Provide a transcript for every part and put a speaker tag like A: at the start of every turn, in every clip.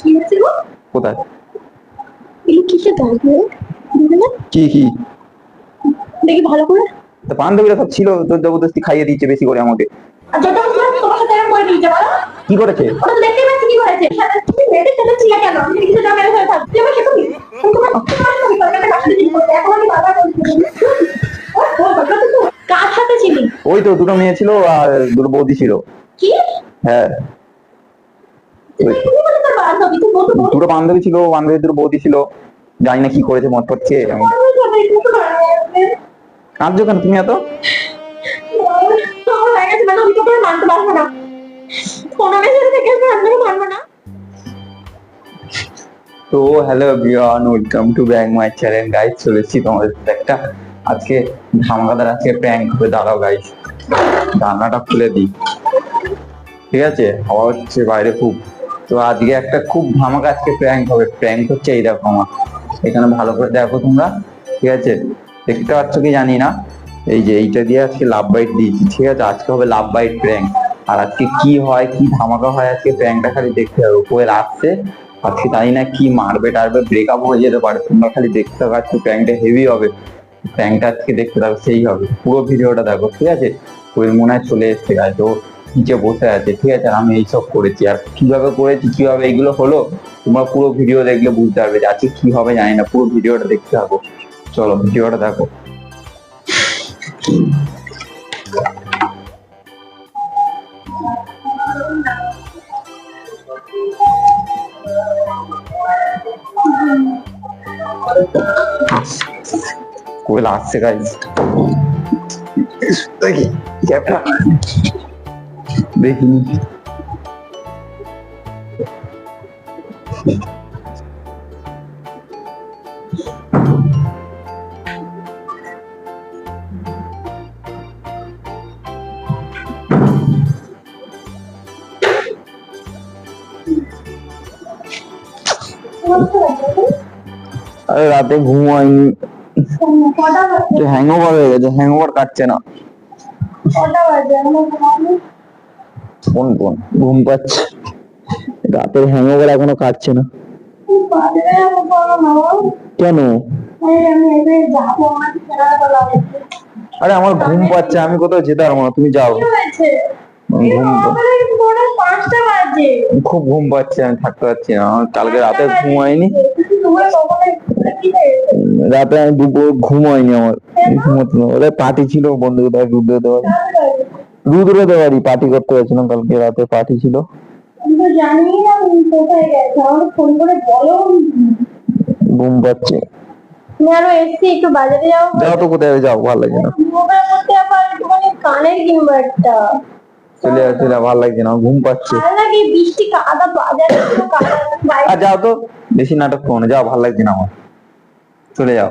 A: কি হয়েছে গো
B: কোথায় কি কি
A: দেখি ভালো করে
B: তা বান্ধবীরা সব ছিল তোর জবরদস্তি খাইয়ে দিচ্ছে বেশি করে আমাকে কি করেছে
A: হয়ে
B: ওই তো দুটো মেয়ে ছিল আর দুটো বৌদি ছিল
A: কি
B: হ্যাঁ
A: তুই তুমি বলে তোর বান্ধবী তুই বলতে বলতে
B: দুটো বান্ধবী ছিল, বান্ধবীর দুটো বৌদি ছিল। জানি না কি করেছে মত
A: করে
B: কাঁদছো কেন তুমি এত?
A: তো
B: hello everyone welcome to back my channel guys চলে এসেছি তোমাদের একটা আজকে ধামাকাদার আজকে প্র্যাঙ্ক হবে। দাঁড়াও রান্নাটা খুলে দিই। ঠিক আছে? হাওয়া হচ্ছে বাইরে খুব। তো আজকে একটা খুব ধামাকা আজকে প্র্যাঙ্ক হবে। প্র্যাঙ্ক হচ্ছে এই দেখো আমার। এখানে ভালো করে দেখো তোমরা, ঠিক আছে? দেখতে পাচ্ছ কি জানি না? এই যে এইটা দিয়ে আজকে লাভ বাইট দিয়েছি, ঠিক আছে? আজকে হবে লাভ বাইট প্র্যাঙ্ক আর আজকে কি হয়, কি ধামাকা হয় আজকে প্র্যাঙ্কটা খালি দেখতে হবে। কোয়েল আসছে, আজকে জানি না কি মারবে টারবে ব্রেকআপ হয়ে যেতে পারে। তোমরা খালি দেখতে হবে আজকে প্র্যাঙ্কটা হেভি হবে। প্র্যাঙ্কটা আজকে দেখতে থাকো, সেই হবে। পুরো ভিডিওটা দেখো, ঠিক আছে? কোয়েল মনে হয় চলে এসছে গাছ ও নিচে বসে আছে ঠিক আছে? আমি এইসব করেছি। আর কীভাবে করেছি কীভাবে এইগুলো হলো তোমরা পুরো ভিডিও দেখলে বুঝতে পারবে যে আজকে কি হবে জানি না পুরো ভিডিওটা দেখতে থাকো। চলো ভিডিওটা দেখো। কোয়েল আসছে গাইজ দেখি। ক্যাপটা দেখিনি আরে রাতে ঘুম হয়নি।
A: বাজে?
B: হ্যাংওভার হয়ে গেছে হ্যাংওভার কাটছে না। কোন কোন ঘুম পাচ্ছে। রাতের হ্যাংওভার এখনও কাটছে না। কেন? আরে আমার ঘুম পাচ্ছে, আমি কোথাও যেতে পারব না, তুমি যাও। খুব ঘুম পাচ্ছে, আমি থাকতে পারছি না। আমার কালকে রাতে ঘুম হয়নি রাতে আমি দুপুর ঘুম হয়নি আমার। ঘুমোতে ওদের পার্টি ছিল, বন্ধুদের রুদ্রতে বাড়ি রুদ্রতে বাড়ি পার্টি করতে গেছিলাম কালকে রাতে পার্টি ছিল। ঘুম পাচ্ছে।
A: একটু বাজারে যাও
B: যাও তো কোথায় যাও ভালো লাগে না।
A: কানের কিনবো একটা।
B: চলে ভালো লাগছে না ঘুম পাচ্ছে।
A: লাগে বৃষ্টি কাদা বাজারে পুরো কাদা বাইরে
B: আর যাও তো বেশি নাটক করো না যাও ভালো লাগছে না আমার। চলে যাও।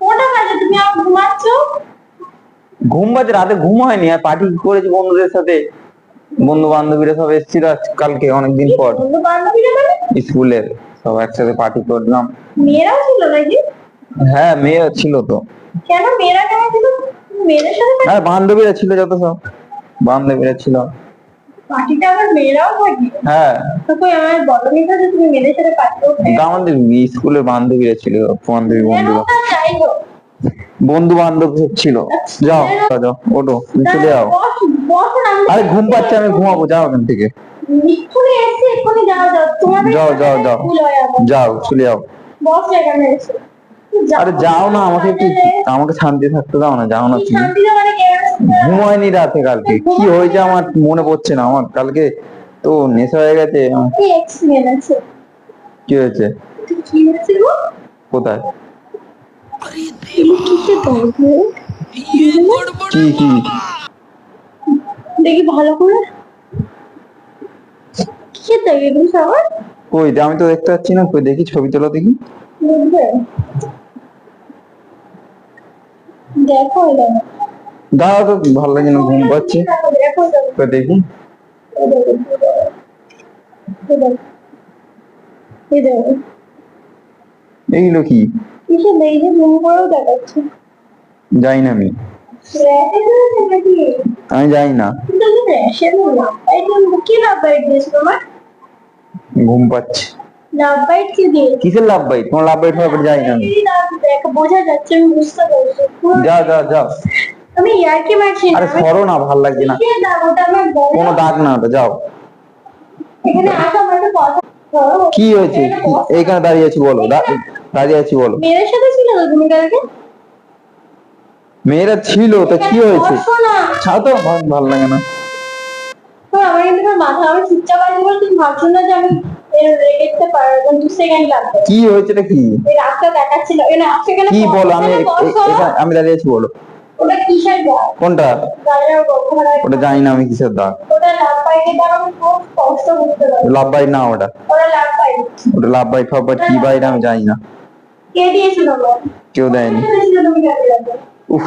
A: কোটা বাজে তুমি আমার ঘুমাচ্ছ?
B: ঘুম পাচ্ছে রাতে ঘুম হয়নি আর পার্টি করেছি বন্ধুদের সাথে? বন্ধু বান্ধবীরা সব এসেছিল কালকে অনেকদিন পর।
A: মানে?
B: স্কুলের সব একসাথে পার্টি করলাম।
A: মেয়েরাও ছিল নাকি?
B: হ্যাঁ মেয়ে ছিল তো।
A: কেন মেয়েরা কেন ছিল? মেয়েদের সাথে
B: আর বান্ধবীরা ছিল যত সব। বান্ধবীরা ছিল।
A: পার্টিটা আবার মেয়েরাও থাকে?
B: হ্যাঁ।
A: তো কই আমার বড় মেয়েটা যে তুমি মেয়েদের সাথে পার্টি করতে?
B: আমাদের স্কুলের বান্ধবীরা ছিল বান্ধবী বন্ধুরা। বন্ধু বান্ধব ছিল। যাও যাও ওটো চলে যাও। আরে ঘুম পাচ্ছে আমি ঘুমাবো যাও এখান থেকে।
A: যাও যাও
B: যাও, যাও, চলে যাও। আরে যাও না আমাকে একটু আমাকে শান্তি থাকতে দাও না যাও না তুমি।
A: শান্তি কে
B: ঘুম হয়নি রাতে কালকে। কি হয়েছে আমার মনে পড়ছে না আমার। কালকে তো নেশা হয়ে গেছে।
A: কি
B: হয়েছে? কোথায়
A: এগুলো কিসের গল্প
B: কি কি
A: দেখি। ভালো করে। কিসের দেখে এগুলো সবার?
B: কই আমি তো দেখতে পাচ্ছি না। কই দেখি ছবি তোলা দেখি।
A: দেখো এটা
B: তো ভালো লাগে না ঘুম পাচ্ছে।
A: দেখো।
B: কই
A: এই দেখো।
B: এইগুলো কি?
A: কিসের দেখি যে জুম করেও দেখাচ্ছে।
B: যাই না আমি। যাই না।
A: কি লাভ বাইট দিয়েছে তোমার?
B: ঘুম পাচ্ছে।
A: লাভ বাইট কি দিয়ে?
B: কিসের লাভ বাইট তোমার লাভ বাইট হবে যাই না আমি।
A: দেখ বোঝা যাচ্ছে আমি বুঝতে পারছি। পুরো-
B: যা যা যা।
A: আমি ইয়ার্কি মারছি না।
B: আরে সরো না ভালো লাগছে না। কোনো দাগ না ওটা যাও।
A: এখানে আসো আমার কথা।
B: কি হয়েছে?
A: এখানে
B: এইখানে দাঁড়িয়ে আছি বলো দাঁড়িয়ে আছি বলো।
A: মেয়ের সাথে ছিল তো তুমি কালকে
B: মেয়েরা ছিল তো কি হয়েছে? ছাড়ো তো ভাল- লাগে না।
A: আমার কিন্তু মাথা আমার চুপচাপ আছে বলে তুমি ভাবছ না যে আমি
B: কি হয়েছে কি?
A: রাস্তা দেখাচ্ছিল।
B: কি বলো আমি আমি দাঁড়িয়ে আছি বলো। কোনটা? ওটা জানি না আমি কিসের দাগ।
A: লাভ
B: না ওটা।
A: ওটা লাভ
B: ফাভ কি বাইট আমি জানি না। কেউ দেয়নি।
A: কালকে রাতে?
B: উফ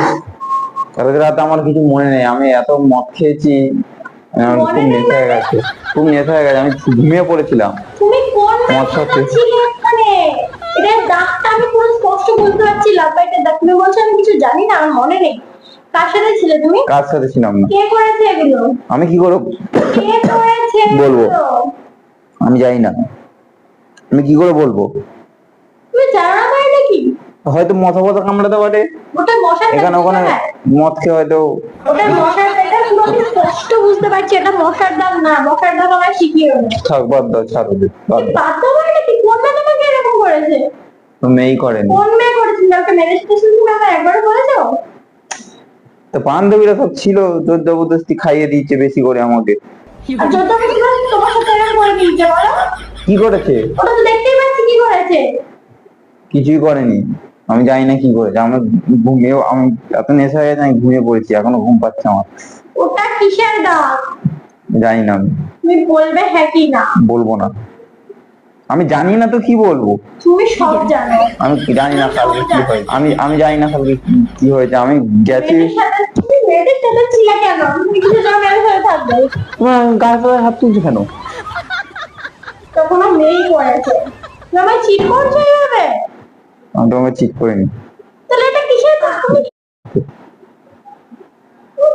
B: কালকে রাতে আমার কিছু মনে নেই। আমি এত মদ খেয়েছি খুব নেশা হয়ে
A: মানে?
B: গেছে খুব নেশা হয়ে গেছে। আমি ঘুমিয়ে পড়েছিলাম।
A: কোন সাথে। এটা দাগটা আমি পুরো স্পষ্ট বুঝতে পারছি লাভ বাইটের দাগ। তুমি বলছো আমি কিছু জানি না আমার মনে নেই। কার সাথে ছিলে তুমি?
B: কার সাথে ছিলাম না।
A: কে করেছে এগুলো?
B: আমি কি করব?
A: কে করেছে
B: বলব। আমি জানি না। আমি কি করে বলব?
A: তুমি জানো না তাই নাকি
B: হয়তো মশা ফসা কামড়াতে পারে।
A: ওটা দাগ
B: এখানে ওখানে? মদ খেয়ে হয়তো
A: ওটা মশার এটা পুরো আমি স্পষ্ট বুঝতে পারছি এটা মশার দাগ না। মশার দাগ আমার শিখিয়ে
B: থাক বাদ দাও ছাড়ো দে, বাদ দাও।
A: করে নাকি? কোন তোমাকে এরকম করেছে?
B: তো মেয়েই করেনি।
A: কোন মেয়ে করেছে? কাউকে ম্যারেজ স্টেশন তুমি আমার একবার বলেছ?
B: তো বান্ধবীরা সব ছিল জোর জবরদস্তি খাইয়ে দিচ্ছে বেশি করে আমাকে।
A: বলো।
B: কি করেছে? কিছুই করেনি। আমি জানি না কি করেছে। আমার ঘুমিয়েও আমি এত নেশা হয়ে আমি ঘুমিয়ে পড়েছি এখনও ঘুম পাচ্ছে আমার।
A: ওটা কিসের দাগ?
B: জানি না আমি।
A: তুমি বলবে হ্যাঁ কি না।
B: বলব না। আমি জানি না তো কি বলব।
A: তুমি সব জানো।
B: আমি জানি না কালকে কি হয়েছে। আমি আমি জানি না কালকে কি- হয়েছে। আমি গেছি। তোমার গায়ে হাত তুলছো কেন?
A: তখন মেয়েই করেছে চিট করছ এইভাবে?
B: আমি তোমাকে চিট করিনি।
A: তাহলে এটা কিসের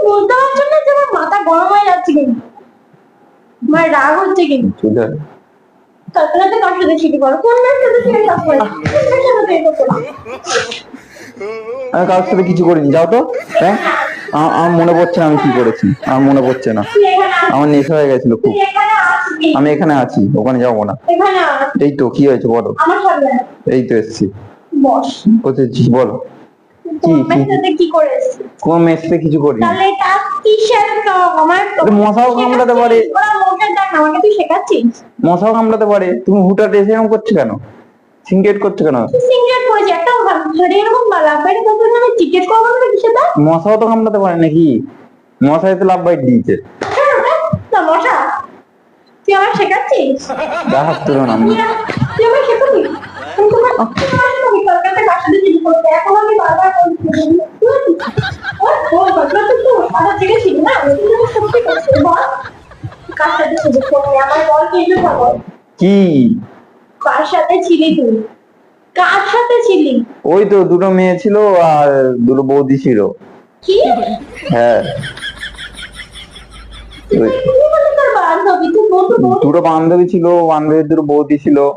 A: বুঝতে পারছ না যে আমার মাথা গরম হয়ে যাচ্ছে কিন্তু। আমার রাগ হচ্ছে কিন্তু। কালকে কার সাথে চিঠি করো? কোন মেয়ের সাথে চিঠি করে?
B: আমি কারোর সাথে কিছু করিনি যাও তো। হ্যাঁ? আমার মনে পড়ছে না আমি কি করেছি। আমার মনে পড়ছে না। আমার নেশা হয়ে গেছিল খুব। আমি এখানে আছি ওখানে যাব না। এই তো কি হয়েছে বলো। এই তো এসছি।
A: বস।
B: বসেছি বলো। কি?
A: করে
B: কিছু
A: তাহলে এটা কিসের আমার
B: মশাও কামড়াতে পারে।
A: ওরা মশার দাগ না, আমাকে তুই শেখাচ্ছিস?
B: মশাও কামড়াতে পারে। তুমি হুটার এসে এরকম করছ কেন? সিঙ্গেট করছ কেন?
A: সিঙ্গেট করেছি একটা ঘরে এরকম লাভ বাইরে আমি টিকেট করব না কিসের দাগ
B: মশাও তো কামড়াতে পারে নাকি? মশাই তো লাভ বাইট দিয়েছে।
A: না মশা তুই আমার শেখাচ্ছিস? তুই আমার শেখাবি? এখন আমি বারবার কার সাথে
B: কি
A: কার ছিলি তুই? কার সাথে ছিলি?
B: ওই তো দুটো মেয়ে ছিল আর দুটো বৌদি ছিল।
A: কি?
B: হ্যাঁ। দুটো বান্ধবী ছিল বান্ধবীর দুটো বৌদি ছিল।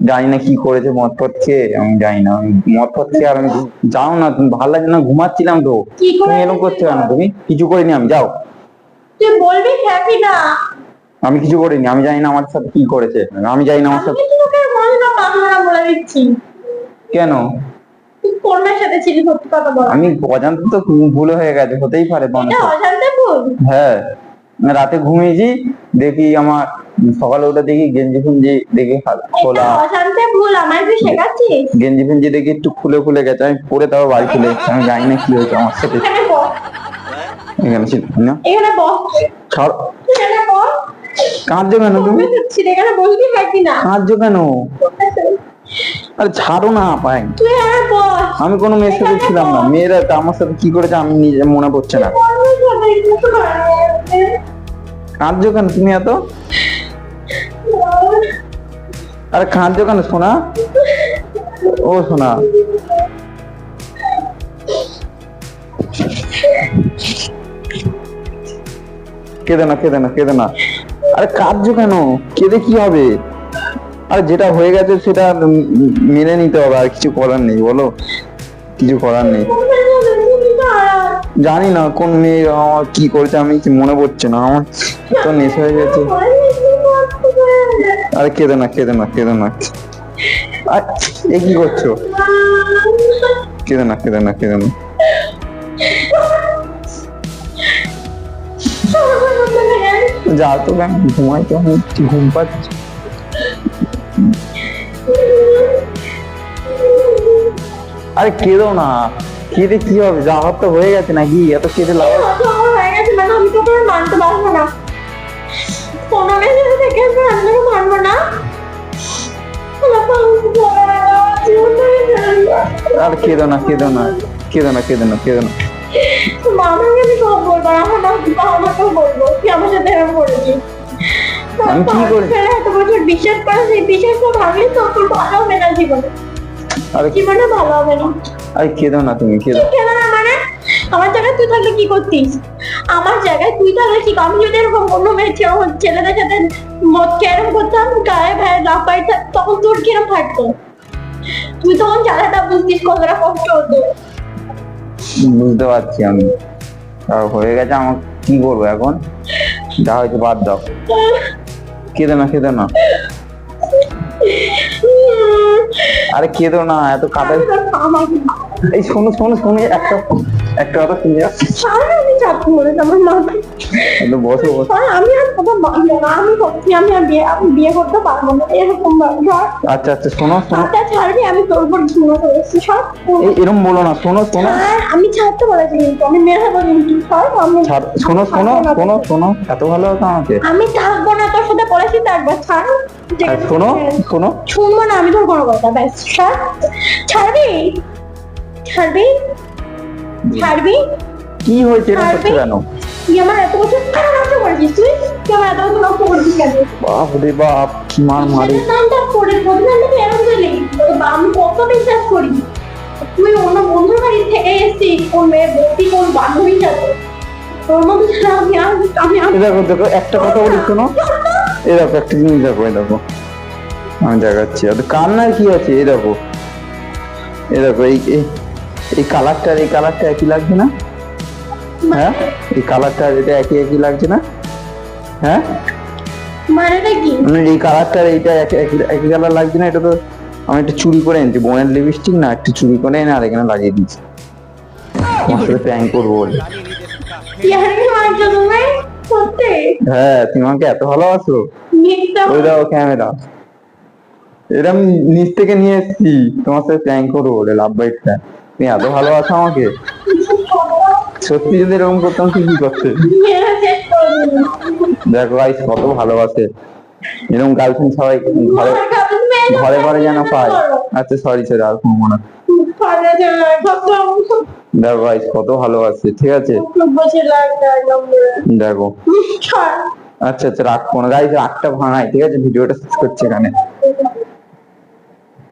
B: জানি না কি করেছে মদ ফদ খেয়ে আমি জানি না আমি মদ খেয়ে আর আমি যাও না তুমি ভালো লাগছে না ঘুমাচ্ছিলাম তো। তুমি এরকম করছ কেন তুমি? কিছু করিনি আমি যাও।
A: তুই বলবি হ্যাপি না।
B: আমি কিছু করিনি আমি জানি না আমার সাথে কি করেছে আমি জানি না আমার সাথে কেন? আমি অজান্তে তো ভুল হয়ে গেছে হতেই পারে হ্যাঁ। রাতে ঘুমিয়েছি দেখি আমার সকালে উঠে দেখি গেঞ্জি ফুঞ্জি দেখি খোলা।
A: অজান্তে ভুল আমার তুই শেখাচ্ছিস?
B: গেঞ্জি ফেঞ্জি দেখি একটু খুলে খুলে গেছে। আমি পরে তারপর বাড়ি চলে এসেছি। আমি জানি না কি হয়েছে আমার সাথে।
A: এখানে
B: ছিল না?
A: এখানে বস।
B: ছাড়।
A: এখানে বস।
B: কাঁদছো কেন তুমি?
A: এখানে বসবি হ্যাপি না?
B: কাঁদছো কেন? আরে ছাড়ো না পাই আমি কোনো মেয়ের সাথে ছিলাম না। মেয়েরা তো আমার সাথে কি করেছে আমি নিজে মনে পড়ছে না। কাঁদছো কেন তুমি এত? আরে কাঁদছো কেন সোনা। ও, সোনা। কেঁদে না কেঁদে না কেঁদে না। আরে কাঁদছো কেন? কেঁদে কি হবে? আর যেটা হয়ে গেছে সেটা মেনে নিতে হবে, আর কিছু করার নেই, বলো। কিছু করার নেই। জানি না কোন মেয়ে কি করেছে, আমি মনে পড়ছে না, আমার তো নেশা হয়ে গেছে। আরে কেঁদে না কেঁদে না কেঁদে না। এ কি করছ? কেঁদে না কেঁদে না কেঁদে না। যা তো ব্যাং ঘুমাই তো ঘুম পাচ্ছি? আরে কেঁদো না, কেঁদে কি হবে? যা তো হয়ে গেছে নাকি, এত কেঁদে লাভ
A: হয়ে গেছে মানে আমি তো মানতে পারব না। কোনো মেয়ে থেকে আমি তোকে মানবো না।
B: আর কেঁদো না কেঁদো না কেঁদো না কেঁদো না কেঁদো না।
A: মামাকে আমি সব বলব আমার বলব তুই আমার সাথে এরকম
B: আমি কি করি?
A: এত বছর বিশ্বাস করে সেই বিশ্বাসটা ভাঙলি তো তোর ভালো হবে না জীবনে। জীবনে ভালো হবে না।
B: আরে কেঁদো না তুমি কেঁদো।
A: কেন না আমার জায়গায় তুই থাকলে কি করতিস? আমার জায়গায় তুই থাকলে কি? আমি যদি এরকম অন্য মেয়ে ছেলেদের সাথে মদ কেরম করতাম গায়ে ভাই লাভ পাইতে তখন তোর কিরম ফাটতো তুই তখন জ্বালাটা বুঝতিস কতটা কষ্ট হতো।
B: বুঝতে পারছি আমি। আর হয়ে গেছে আমার কি করব এখন? যা হয়েছে বাদ দাও। কেঁদো না কেঁদো না। আরে কেঁদো না এত কাদা এই শোনো শোনো শোনো একটা একটা কথা শুনে যাও
A: আমি চাকরি করে আমার মাকে
B: বসো বসো।
A: আর আমি আর কথা মানবো না আমি সত্যি আমি আর বিয়ে আমি বিয়ে করতে পারব না এরকম
B: আচ্ছা আচ্ছা শোনো শোনো।
A: ছাড়বি আমি তোর উপর ঘুমো করেছি সব
B: এই এরম বলো না শোনো শোনো।
A: আমি ছাড়তে বলেছি কিন্তু আমি মেরে বলি কিন্তু সব আমি
B: শোনো শোনো শোনো শোনো এত ভালো হতো আমাকে।
A: আমি থাকব না তোর সাথে বলেছি তো একবার ছাড়
B: শোনো শোনো।
A: শুনব না আমি তোর কোনো কথা ব্যাস ছাড়। ছাড়বি? ছাড়বি? ছাড়বি
B: কি হয়েছে এরকম করছ কেন?
A: তুই আমার এত বছর কেন নষ্ট করেছিস তুই? তুই আমার এত বছর নষ্ট করেছিস কেন?
B: বাপ রে বাপ মার মারি?
A: নামটা করে প্রতিদিনটা তুই এরকম দিলি আমি কত বিশ্বাস করি? তুই অন্য বন্ধুর বাড়ি থেকে এসেছিস কোন মেয়ে বলতি কোন বান্ধবীর সাথে? তোর মতো ছাড়া আমি আর- আমি আর-
B: দেখো দেখো একটা কথা বলি শোনো। দেখো একটা জিনিস দেখো দেখো। আমি দেখাচ্ছি কান্নার কি আছে এই দেখো। এই দেখো এই। এই- কালারটা এই কালারটা একই লাগছে না? হ্যাঁ? এই কালারটা এটা একই একই লাগছে না? হ্যাঁ?
A: মানেটা কি?
B: মানে এই এইটা একই কালার লাগছে না? এটা তো আমি একটু চুরি করে এনেছি বোনের লিপস্টিক না একটু চুরি করে এনে আর এখানে লাগিয়ে দিচ্ছি আমার সাথে করব বলে। হ্যাঁ তুমি আমাকে এত ভালোবাসো? ওই দাও ক্যামেরা এটা আমি নিচ থেকে নিয়ে এসেছি। তোমার সাথে প্র্যাঙ্ক করব বলে লাভ তুমি এত ভালোবাসো আমাকে? সত্যি যদি এরকম করতাম কি করতে দেখো গাইস কত ভালোবাসে। এরকম গার্লফ্রেন্ড সবাই ঘরে ঘরে ঘরে যেন পায়। আচ্ছা সরি সরি আর কোনো মনে দেখো গাইস কত ভালোবাসে, ঠিক আছে? দেখো। আচ্ছা আচ্ছা রাখ কোনো গাইস রাগটা ভাঙাই ঠিক আছে? ভিডিওটা শেষ করছে এখানে।